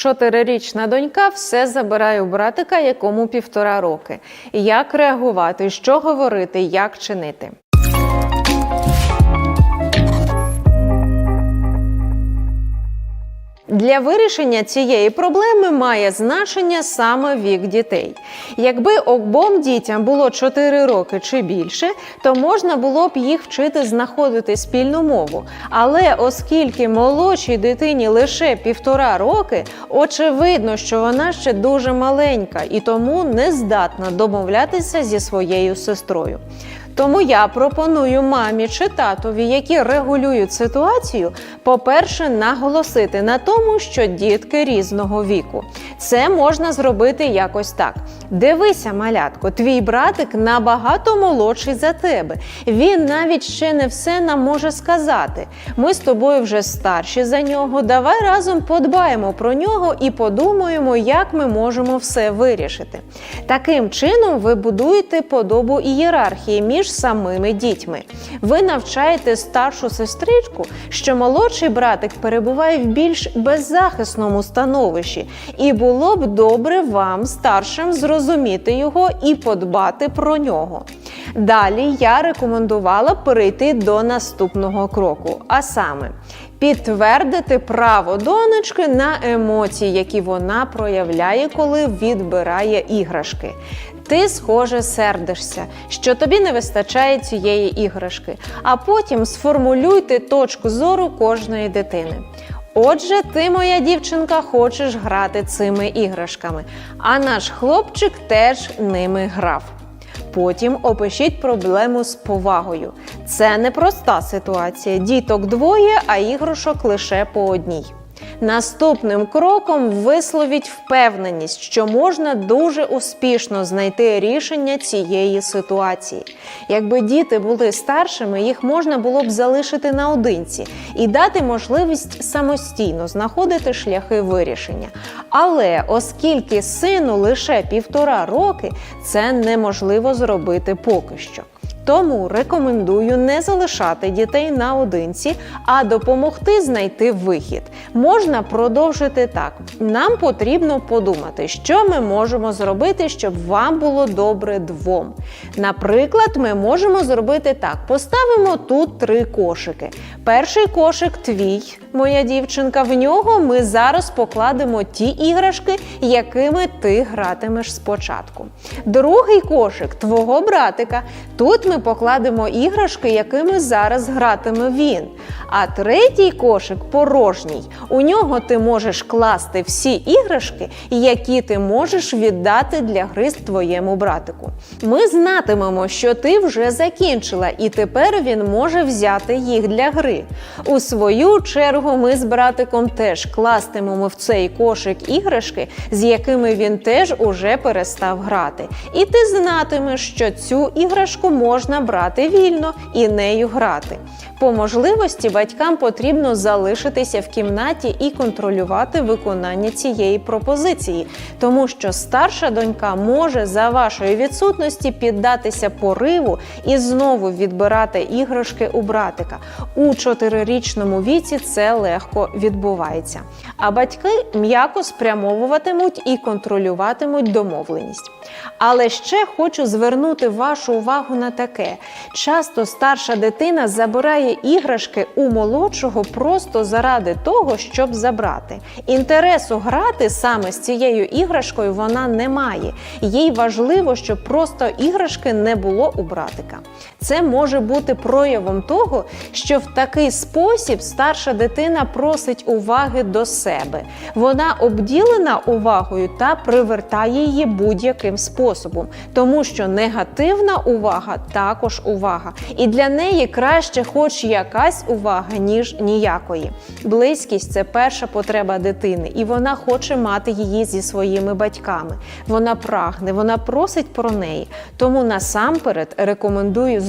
Чотирирічна донька все забирає у братика, якому півтора роки. Як реагувати, що говорити, як чинити? Для вирішення цієї проблеми має значення саме вік дітей. Якби обом дітям було 4 роки чи більше, то можна було б їх вчити знаходити спільну мову. Але оскільки молодшій дитині лише півтора роки, очевидно, що вона ще дуже маленька і тому не здатна домовлятися зі своєю сестрою. Тому я пропоную мамі чи татові, які регулюють ситуацію, по-перше, наголосити на тому, що дітки різного віку. Це можна зробити якось так. Дивися, малятко, твій братик набагато молодший за тебе. Він навіть ще не все нам може сказати. Ми з тобою вже старші за нього. Давай разом подбаємо про нього і подумаємо, як ми можемо все вирішити. Таким чином, ви будуєте подобу ієрархії між самими дітьми. Ви навчаєте старшу сестричку, що молодший братик перебуває в більш беззахисному становищі, і було б добре вам, старшим, зрозуміти його і подбати про нього. Далі я рекомендувала перейти до наступного кроку, а саме підтвердити право донечки на емоції, які вона проявляє, коли відбирає іграшки. Ти, схоже, сердишся, що тобі не вистачає цієї іграшки, а потім сформулюйте точку зору кожної дитини. Отже, ти, моя дівчинка, хочеш грати цими іграшками, а наш хлопчик теж ними грав. Потім опишіть проблему з повагою. Це непроста ситуація. Діток двоє, а іграшок лише по одній. Наступним кроком висловіть впевненість, що можна дуже успішно знайти рішення цієї ситуації. Якби діти були старшими, їх можна було б залишити наодинці і дати можливість самостійно знаходити шляхи вирішення. Але оскільки сину лише півтора роки, це неможливо зробити поки що. Тому рекомендую не залишати дітей наодинці, а допомогти знайти вихід. Можна продовжити так. Нам потрібно подумати, що ми можемо зробити, щоб вам було добре двом. Наприклад, ми можемо зробити так: поставимо тут три кошики. Перший кошик твій, моя дівчинка. В нього ми зараз покладемо ті іграшки, якими ти гратимеш спочатку. Другий кошик твого братика. Тут ми покладемо іграшки, якими зараз гратиме він. А третій кошик порожній. У нього ти можеш класти всі іграшки, які ти можеш віддати для гри з твоєму братику. Ми знатимемо, що ти вже закінчила, і тепер він може взяти їх для гри. У свою чергу, ми з братиком теж кластимемо в цей кошик іграшки, з якими він теж уже перестав грати. І ти знатимеш, що цю іграшку можна брати вільно і нею грати. По можливості батькам потрібно залишитися в кімнаті і контролювати виконання цієї пропозиції, тому що старша донька може за вашої відсутності піддатися пориву і знову відбирати іграшки у братика. У чотирирічному віці це легко відбувається. А батьки м'яко спрямовуватимуть і контролюватимуть домовленість. Але ще хочу звернути вашу увагу на таке: часто старша дитина забирає іграшки у молодшого просто заради того, щоб забрати. Інтересу грати саме з цією іграшкою вона не має. Їй важливо, щоб просто іграшки не було у братика. Це може бути проявом того, що в такий спосіб старша дитина просить уваги до себе. Вона обділена увагою та привертає її будь-яким способом, тому що негативна увага також увага. І для неї краще, хоч якась увага, ніж ніякої. Близькість це перша потреба дитини, і вона хоче мати її зі своїми батьками. Вона прагне, вона просить про неї. Тому насамперед рекомендую